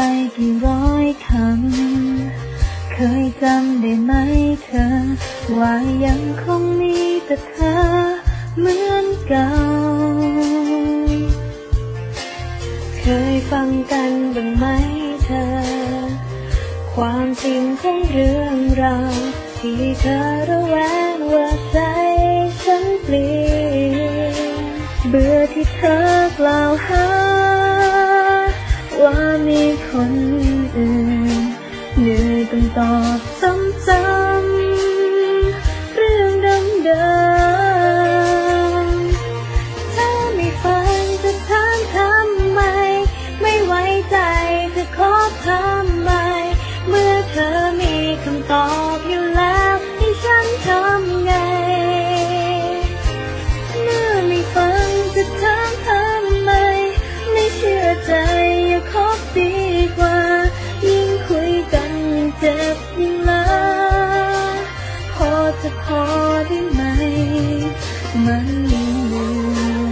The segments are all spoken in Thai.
ไปกี่ร้อยคำ เคยจำได้ไหมเธอ ว่ายังคงมีแต่เธอเหมือนเก่า เคยฟังกันบ้างไหมเธอ ความจริงของเรื่องราวที่เธอระแวงว่าใจฉันเปลี่ยนเบื่อที่เธอกล่าวหา ว่ามีคนอื่นเหนื่อยต้องตอบซ้ำๆเรื่องเดิมๆถ้าไม่ฟังจะถามทำไม ไม่ไว้ใจจะขอทำไม เมื่อเธอมีคำตอบ ยิ่งเจ็บยิ่งลา พอจะพอได้ไหม มันเหนื่อย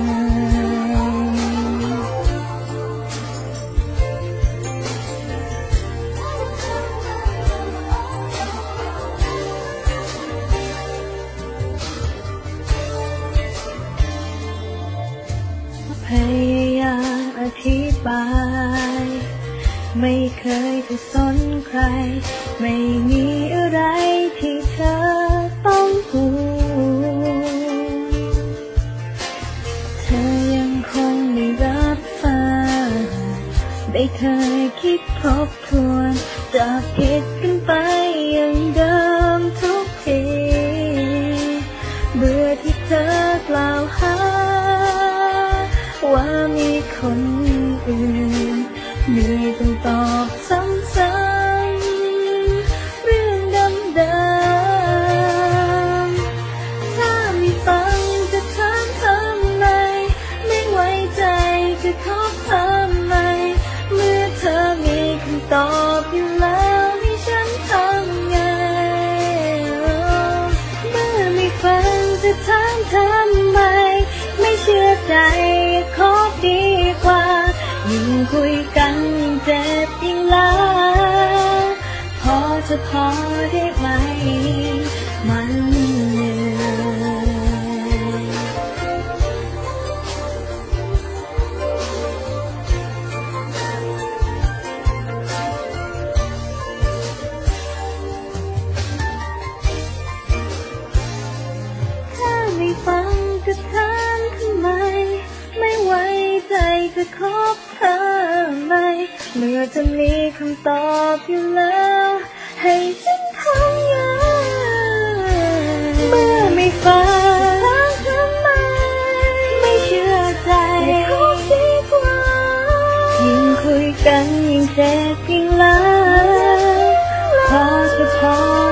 พยายามอธิบาย ไม่เคยจะสนใคร ไม่มีอะไรที่เธอต้องห่วงเธอยังคงไม่รับฟังได้เคยคิดทบทวนจะผิดกันไป มีต้องตอบซ้ำๆเรื่องดิมๆถ้าไม่ฟังจะถามทำไม ไม่ไว้ใจจะขอทำไม เมื่อเธอมีคำตอบอยู่แล้วให้ฉันทำไง เมื่อไม่ฟังจะถามทำไม ไม่เชื่อใจขอดีกว่ายิ่งคุยกัน ลา พอจะพอได้ไหม มัน ใจจะคบเธอไหม เมื่อจะมีคำตอบอยู่แล้ว ให้ฉันทำไงเมื่อไม่ฟังทำไม ไม่เชื่อใจคบดีกว่ายิ่งคุยกันยิ่งเจ็บยิ่งลาพอจะพอ